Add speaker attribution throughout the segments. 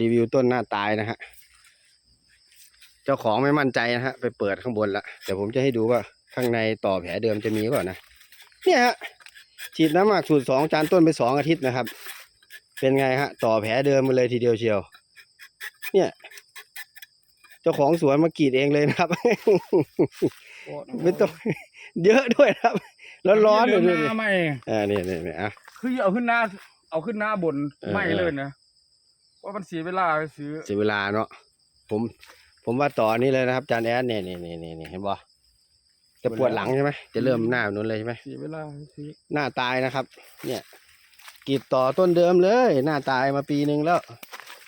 Speaker 1: รีวิวต้นหน้าตายนะฮะ เจ้าของไม่มั่นใจนะฮะ ไปเปิดข้างบนละแต่ผมจะให้ดูว่าข้างในต่อแผลเดิมจะมีก่อนนะ เนี่ยฮะ ฉีดน้ำหมักสูตรสองจานต้นไปสองอาทิตย์นะครับ เป็นไงฮะ ต่อแผลเดิมมาเลยทีเดียวเชียว เนี่ย เจ้าของสวนมากรีดเองเลยนะครับ ไม่ต้องเยอะด้วยนะครับ ร้อนๆ
Speaker 2: เล
Speaker 1: เลยย
Speaker 2: ห
Speaker 1: ดูดิ
Speaker 2: น้าไม่
Speaker 1: อ่านี่นี่นี่อะ
Speaker 2: คือเอาขึ้นหน้า เอาขึ้นหน้าบน
Speaker 1: เออ
Speaker 2: ไม่เลยนะ ว่ามันเสียเวลาไปซื้อ
Speaker 1: เสียเวลาเนาะผม ผมว่าต่อนี้เลยนะครับจานแอดเนี่ยนี่นี่นี่นี่เห็นบ่จะปวดหลังใช่ไหมจะเริ่มหน้าแบบนู้นเลยใช่ไหม
Speaker 2: เสียเวลาไปซื้อ
Speaker 1: หน้าตายนะครับ เนี่ยกรีดต่อต้นเดิมเลย หน้าตายมาปีหนึ่งแล้ว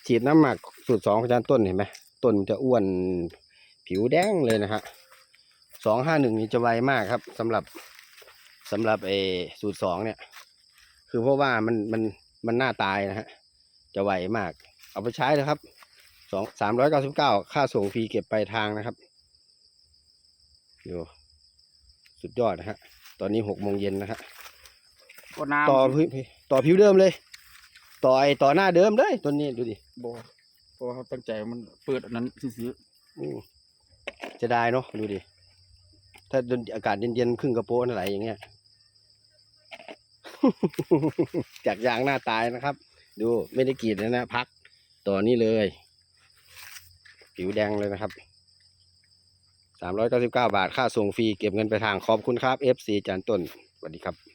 Speaker 1: ฉีดน้ำหมักสูตรสองของอาจารย์ต้นเห็นไหมต้นมันจะอ้วนผิวแดงเลยนะฮะสองห้าหนึ่งนี่จะไวมากครับสำหรับสำหรับเออสูตรสองเนี่ย คือเพราะว่ามันมันมันหน้าตายนะฮะ จะไวมาก เอาไปใช้นะครับสองสามร้อยเก้าสิบเก้าค่าส่งฟรีเก็บปลายทางนะครับดูสุดยอดนะฮะตอนนี้หกโมงเย็นนะฮะ
Speaker 2: ก็น้ำ
Speaker 1: ต่อผิวต่อผิวเดิมเลย ต่อไอต่อหน้าเดิมเลยตัวนี้ดูดิ
Speaker 2: บอเพราะว่าเขาตั้งใจมันเปิดอันนั้นซื้อ
Speaker 1: อืมจะได้เนาะดูดิถ้าโดนอากาศเย็นๆครึ่งกระโปรงอะไรอย่างเงี้ยจากยางหน้าตายนะครับ ดูไม่ได้กรีดแลยนะพักต่อนี้เลย ผิวแดงเลยนะครับสามร้อยเก้าสิบเก้าบาท ค่าส่งฟรีเก็บเงินไปลายทางขอบคุณครับ FC จานต้นสวัสดีครับ